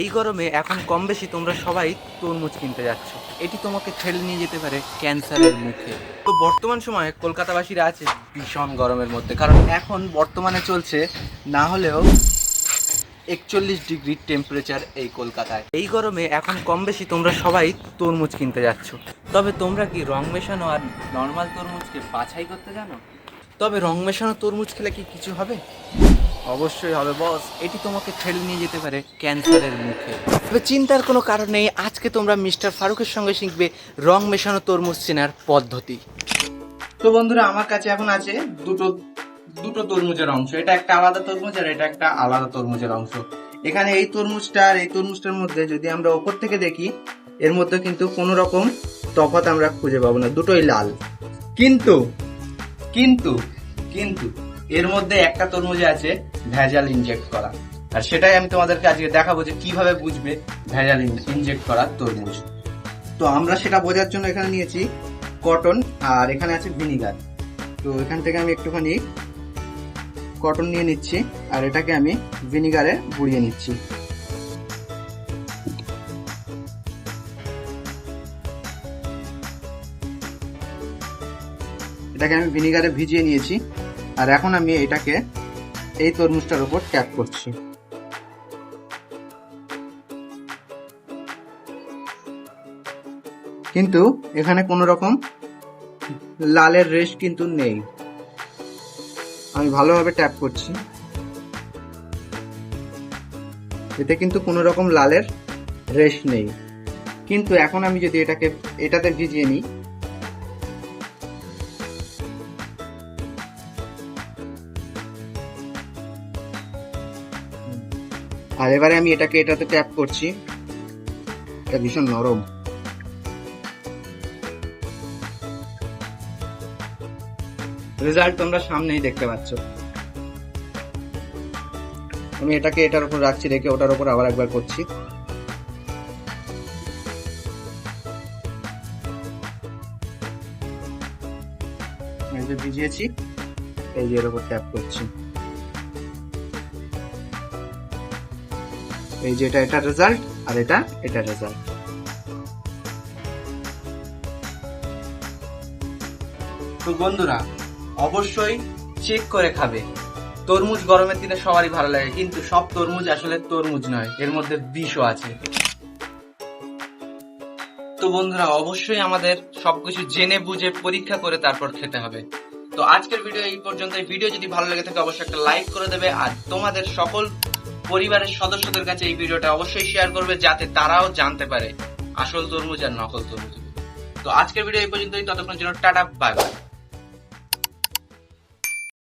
এই গরমে এখন কম বেশি তোমরা সবাই তরমুজ কিনতে যাচ্ছ। এটি তোমাকে ঠেলে নিয়ে যেতে পারে ক্যান্সারের মুখে। তো বর্তমান সময়ে কলকাতাবাসীরা আছে ভীষণ গরমের মধ্যে, কারণ এখন বর্তমানে চলছে না হলেও একচল্লিশ ডিগ্রি টেম্পারেচার এই কলকাতায়। এই গরমে এখন কম বেশি তোমরা সবাই তরমুজ কিনতে যাচ্ছ। তবে তোমরা কি রং মেশানো আর নর্মাল তরমুজকে বাছাই করতে জানো? তবে রং মেশানো তরমুজ খেলে কি কিছু হবে? অবশ্যই হবে বস এটি তোমাকে ঠেলে নিয়ে যেতে পারে ক্যান্সারের মুখে। তবে চিন্তার কোনো কারণ নেই, আজকে তোমরা মিস্টার ফারুকের সঙ্গে শিখবে রং মেশানো তরমুজ চেনার পদ্ধতি। তো বন্ধুরা, আমার কাছে এখন আছে দুটো দুটো তরমুজের অংশ। এটা একটা আলাদা তরমুজ আর এটা একটা আলাদা তরমুজের অংশ। এখানে এই তরমুজটা আর এই তরমুজটার মধ্যে যদি আমরা ওপর থেকে দেখি, এর মধ্যে কিন্তু কোনো রকম তফাৎ আমরা খুঁজে পাবো না, দুটোই লাল। কিন্তু কিন্তু কিন্তু এর মধ্যে একটা তরমুজে আছে ভেজাল ইনজেক্ট করা। আর সেটাই আমি তোমাদেরকে আজকে দেখাবো যে কীভাবে বুঝবে ভেজাল ইনজেক্ট করা তরমুজ। তো আমরা সেটা বোঝার জন্য এখানে নিয়েছি কটন আর এখানে আছে ভিনিগার তো এখান থেকে আমি একটুখানি কটন নিয়ে নিচ্ছি আর এটাকে আমি ভিনিগারে বুড়িয়ে নিচ্ছি। এটাকে আমি ভিনিগারে ভিজিয়ে নিয়েছি। আর এখন আমি এটাকে এই তরমুজটার উপর ট্যাপ করছি। কিন্তু এখানে কোনো রকম লালের রেশ কিন্তু নেই। আমি ভালোভাবে ট্যাপ করছি। এতে কিন্তু কোনো রকম লালের রেশ নেই। কিন্তু এখন আমি যদি এটাকে, এটাতে ভিজিয়ে নিই আর এবারে আমি এটাকে এটাতে ট্যাপ করছি। এটা ভীষণ নরম। রেজাল্ট তোমরা সামনেই দেখতে পাচ্ছ। আমি এটাকে এটার উপর রাখছি, রেখে ওটার উপর আবার একবার করছি। ভিজিয়েছি, এই যে এর উপর ট্যাপ করছি। এই যে এটা এটা রেজাল্ট আর এটা এটা রেজাল্ট তো বন্ধুরা, অবশ্যই চেক করে খাবে। তরমুজ গরমের দিনে সবারই ভালো লাগে, কিন্তু সব তরমুজ আসলে তরমুজ নয়, এর মধ্যে বিষও আছে। তো বন্ধুরা, অবশ্যই আমাদের সবকিছু জেনে বুঝে পরীক্ষা করে তারপর খেতে হবে। তো আজকের ভিডিও এই পর্যন্ত ভিডিও যদি ভালো লেগে থাকে, অবশ্যই একটা লাইক করে দেবে, আর তোমাদের সকল পরিবারের সদস্যদের কাছে এই ভিডিওটা অবশ্যই শেয়ার করবে যাতে তারাও জানতে পারে। আসল তরমুজ আর নকল তরমুজ। তো আজকের ভিডিও এই পর্যন্তই। ততক্ষণ জন্য টাটা বাই বাই